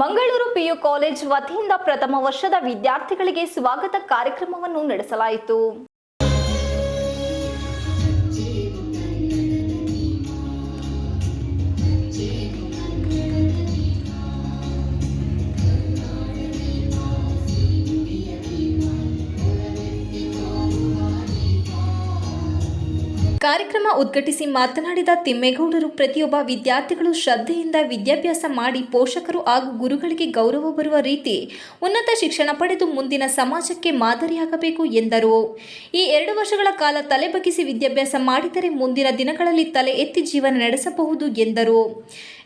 Mangaluru PU college ವತಿಯಿಂದ ಪ್ರಥಮ ವರ್ಷದ ವಿದ್ಯಾರ್ಥಿಗಳಿಗೆ ಸ್ವಾಗತ ಕಾರ್ಯಕ್ರಮವನ್ನು ನಡೆಸಲಾಯಿತು. ಕಾರ್ಯಕ್ರಮ ಉದ್ಘಾಟಿಸಿ ಮಾತನಾಡಿದ ತಿಮ್ಮೇಗೌಡರು, ಪ್ರತಿಯೊಬ್ಬ ವಿದ್ಯಾರ್ಥಿಗಳು ಶ್ರದ್ಧೆಯಿಂದ ವಿದ್ಯಾಭ್ಯಾಸ ಮಾಡಿ ಪೋಷಕರು ಹಾಗೂ ಗುರುಗಳಿಗೆ ಗೌರವ ಬರುವ ರೀತಿ ಉನ್ನತ ಶಿಕ್ಷಣ ಪಡೆದು ಮುಂದಿನ ಸಮಾಜಕ್ಕೆ ಮಾದರಿಯಾಗಬೇಕು ಎಂದರು. ಈ ಎರಡು ವರ್ಷಗಳ ಕಾಲ ತಲೆ ಬಗ್ಗಿಸಿ ವಿದ್ಯಾಭ್ಯಾಸ ಮಾಡಿದರೆ ಮುಂದಿನ ದಿನಗಳಲ್ಲಿ ತಲೆ ಎತ್ತಿ ಜೀವನ ನಡೆಸಬಹುದು ಎಂದರು.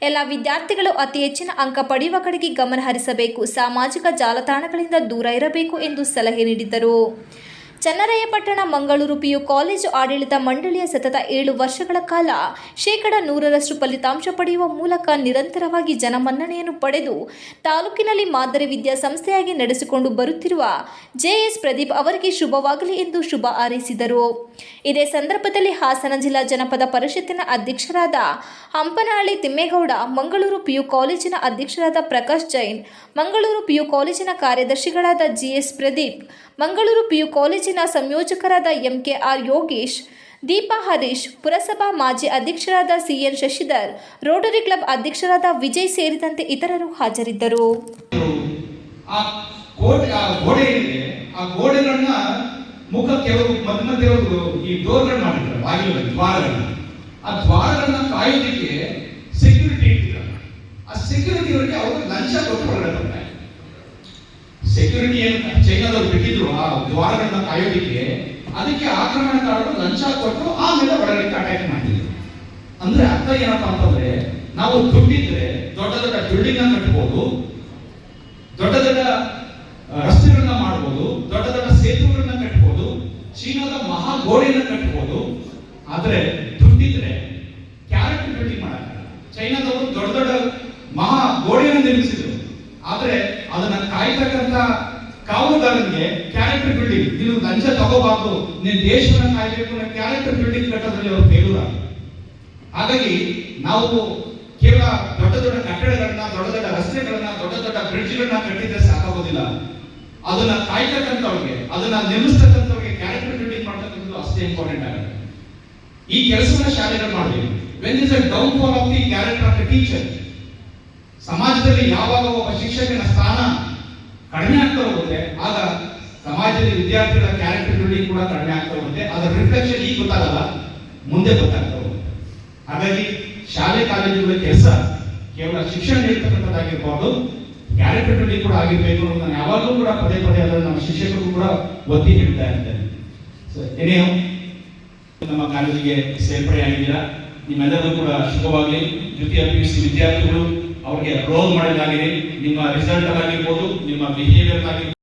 ಎಲ್ಲ ವಿದ್ಯಾರ್ಥಿಗಳು ಅತಿ ಹೆಚ್ಚಿನ ಅಂಕ ಪಡೆಯುವ ಕಡೆಗೆ ಗಮನ ಹರಿಸಬೇಕು ಸಾಮಾಜಿಕ ಜಾಲತಾಣಗಳಿಂದ ದೂರ ಇರಬೇಕು ಎಂದು ಸಲಹೆ ನೀಡಿದರು. ಚನ್ನರಾಯಪಟ್ಟಣ ಮಂಗಳೂರು ಪಿಯು ಕಾಲೇಜು ಆಡಳಿತ ಮಂಡಳಿಯ ಸತತ ಏಳು ವರ್ಷಗಳ ಕಾಲ ಶೇಕಡ ನೂರರಷ್ಟು ಫಲಿತಾಂಶ ಪಡೆಯುವ ಮೂಲಕ ನಿರಂತರವಾಗಿ ಜನಮನ್ನಣೆಯನ್ನು ಪಡೆದು ತಾಲೂಕಿನಲ್ಲಿ ಮಾದರಿ ವಿದ್ಯಾಸಂಸ್ಥೆಯಾಗಿ ನಡೆಸಿಕೊಂಡು ಬರುತ್ತಿರುವ ಜೆಎಸ್ ಪ್ರದೀಪ್ ಅವರಿಗೆ ಶುಭವಾಗಲಿ ಎಂದು ಶುಭ ಹಾರೈಸಿದರು. ಇದೇ ಸಂದರ್ಭದಲ್ಲಿ ಹಾಸನ ಜಿಲ್ಲಾ ಜನಪದ ಪರಿಷತ್ತಿನ ಅಧ್ಯಕ್ಷರಾದ ಹಂಪನಹಳ್ಳಿ ತಿಮ್ಮೇಗೌಡ, ಮಂಗಳೂರು ಪಿಯು ಕಾಲೇಜಿನ ಅಧ್ಯಕ್ಷರಾದ ಪ್ರಕಾಶ್ ಜೈನ್, ಮಂಗಳೂರು ಪಿಯು ಕಾಲೇಜಿನ ಕಾರ್ಯದರ್ಶಿಗಳಾದ ಜಿಎಸ್ ಪ್ರದೀಪ್, ಮಂಗಳೂರು ಪಿಯು ಕಾಲೇಜಿನ ಸಂಯೋಜಕರಾದ ಎಂಕೆಆರ್ ಯೋಗೇಶ್, ದೀಪಾ ಹರೀಶ್, ಪುರಸಭಾ ಮಾಜಿ ಅಧ್ಯಕ್ಷರಾದ ಸಿಎನ್ ಶಶಿಧರ್, ರೋಟರಿ ಕ್ಲಬ್ ಅಧ್ಯಕ್ಷರಾದ ವಿಜಯ್ ಸೇರಿದಂತೆ ಇತರರು ಹಾಜರಿದ್ದರು. ಆ ದ್ವಾರಗಳನ್ನ. ಕಾಯೋದಕ್ಕೆ ಸೆಕ್ಯೂರಿಟಿ ಇಟ್ಟಿದ್ದಾರೆ. ಆ ಸೆಕ್ಯೂರಿಟಿ ಅವರಿಗೆ ಅವರು ಲಂಚ ಕೊಟ್ಟು ಒಳಗಡೆ ಬರ್ತಾರೆ ಸೆಕ್ಯೂರಿಟಿ ಏನು ಚೈನಾದವ್ರು ಬಿಟ್ಟಿದ್ರು ಆ ದ್ವಾರಗಳನ್ನ ಕಾಯೋದಿಕ್ಕೆ, ಅದಕ್ಕೆ ಆಕ್ರಮಣಕಾರರು ಲಂಚ ಕೊಟ್ಟು ಆಮೇಲೆ ಒಳಗಡೆ ಅಟ್ಯಾಕ್ ಮಾಡಿದ್ರು. ಅಂದ್ರೆ ಅರ್ಥ ಏನಪ್ಪ ಅಂತಂದ್ರೆ, ನಾವು ದುಡ್ಡಿದ್ರೆ ದೊಡ್ಡ ದೊಡ್ಡ ಬಿಲ್ಡಿಂಗ್ ಕಟ್ಟಬಹುದು ದೊಡ್ಡ ದೊಡ್ಡ ರಸ್ತೆಗಳನ್ನ ಮಾಡಬಹುದು ದೊಡ್ಡ ದೊಡ್ಡ ಸೇತುವೆಗಳನ್ನ ಕಟ್ಟಬಹುದು ಚೀನಾದ ಮಹಾ ಗೋಡೆಯನ್ನ ಕಟ್ಟಬಹುದು ಆದ್ರೆ ದುಡ್ಡಿದ್ರೆ ಕ್ಯಾರೆಕ್ಟರ್ ಬಿಲ್ಡಿಂಗ್ ಮಾಡಕ್ಕಾಗಲ್ಲ ಚೈನಾದವರು ದೊಡ್ಡ ದೊಡ್ಡ ಮಹಾ ಗೋಡೆಯನ್ನು ನಿರ್ಮಿಸಿದ್ರು ಆದ್ರೆ ಅದನ್ನ ಕಾಯ್ತಕ್ಕಂತ ಕಾವಲುಗಾರನಿಗೆ ಕ್ಯಾರೆಕ್ಟರ್ ಬಿಲ್ಡಿಂಗ್ ನೀನು ಲಂಚ ತಗೋಬಾರ್ದು, ನೀನ್ ದೇಶವನ್ನ ಕಾಯ್ಬೇಕು ಅನ್ನೋ ಕ್ಯಾರೆಕ್ಟರ್ ಬಿಲ್ಡಿಂಗ್ ಕಟ್ಟದಲ್ಲಿ ಅವರು ಫೇಲ್ಯೂರ್ ಹಾಗಾಗಿ ನಾವು ಕೇವಲ ದೊಡ್ಡ ದೊಡ್ಡ ಕಟ್ಟಡಗಳನ್ನ, ದೊಡ್ಡ ದೊಡ್ಡ ರಸ್ತೆಗಳನ್ನ, ದೊಡ್ಡ ದೊಡ್ಡ ಬ್ರಿಡ್ಜ್ಗಳನ್ನ ಕಟ್ಟಿದ್ರೆ ಸಾಕಾಗೋದಿಲ್ಲ. ಅದನ್ನ ಕಾಯ್ತಕ್ಕಂಥವ್ರಿಗೆ, ಅದನ್ನ ನಿರ್ಮಿಸ್ತಕ್ಕಂಥವ್ರಿಗೆ ಕ್ಯಾರೆಕ್ಟರ್ ಬಿಲ್ಡಿಂಗ್ ಮಾಡ್ತಕ್ಕಂಥದ್ದು ಅಷ್ಟೇ ಇಂಪಾರ್ಟೆಂಟ್ ಆಗುತ್ತೆ. ಈ ಕೆಲಸವನ್ನ ಶಾಲೆಗಳು ಮಾಡಬೇಕು. When is a downfall of the character of the teacher ಸಮಾಜದಲ್ಲಿ ಯಾವಾಗ ಒಬ್ಬ ಶಿಕ್ಷಕನ ಸ್ಥಾನ ಕಡಿಮೆ ಆಗ್ತಾ ಹೋಗುತ್ತೆ, ಆಗ ಸಮಾಜದಲ್ಲಿ ವಿದ್ಯಾರ್ಥಿಗಳ ಕ್ಯಾರೆಕ್ಟರ್ ಬಿಲ್ಡಿಂಗ್ ಕೂಡ ಕಡಿಮೆ ಆಗ್ತಾ ಹೋಗುತ್ತೆ. ಅದರ ರಿಫ್ಲೆಕ್ಷನ್ ಈಗ ಗೊತ್ತಾಗಲ್ಲ, ಮುಂದೆ ಗೊತ್ತಾಗ್ತಾ ಹೋಗುತ್ತೆ. ಹಾಗಾಗಿ ಶಾಲೆ ಕಾಲೇಜುಗಳ ಕೆಲಸ ಕೇವಲ ಶಿಕ್ಷಣ ನೀಡ್ತಕ್ಕಂಥದ್ದಾಗಿರ್ಬಾರ್ದು ಕ್ಯಾರೆಕ್ಟರ್ ಬಿಲ್ಡಿಂಗ್ ಕೂಡ ಆಗಿರ್ಬೇಕು ಅಂತ ನಾನು ಯಾವಾಗಲೂ ಕೂಡ ಪದೇ ಪದೇ ಅದನ್ನು ನಮ್ಮ ಶಿಕ್ಷಕರು ಕೂಡ ಒತ್ತಿ ಹೇಳ್ತಾ ಇರ್ತೇನೆ ಸೊ ಏನೇ ನಮ್ಮ ಕಾಲೇಜಿಗೆ ಸೇರ್ಪಡೆಯಾಗಿದ್ದೀರಾ? ನಿಮ್ಮೆಲ್ಲರೂ ಕೂಡ ಶುಭವಾಗಲಿ. ದ್ವಿತೀಯ ಪಿ ಯು ಸಿ ವಿದ್ಯಾರ್ಥಿಗಳು ಅವ್ರಿಗೆ ರೋಲ್ ಮಾಡೋದಾಗಿದೆ ನಿಮ್ಮ ರಿಸಲ್ಟ್ ಆಗಿರ್ಬೋದು ನಿಮ್ಮ ಬಿಹೇವಿಯರ್ ಆಗಿರ್ಬೋದು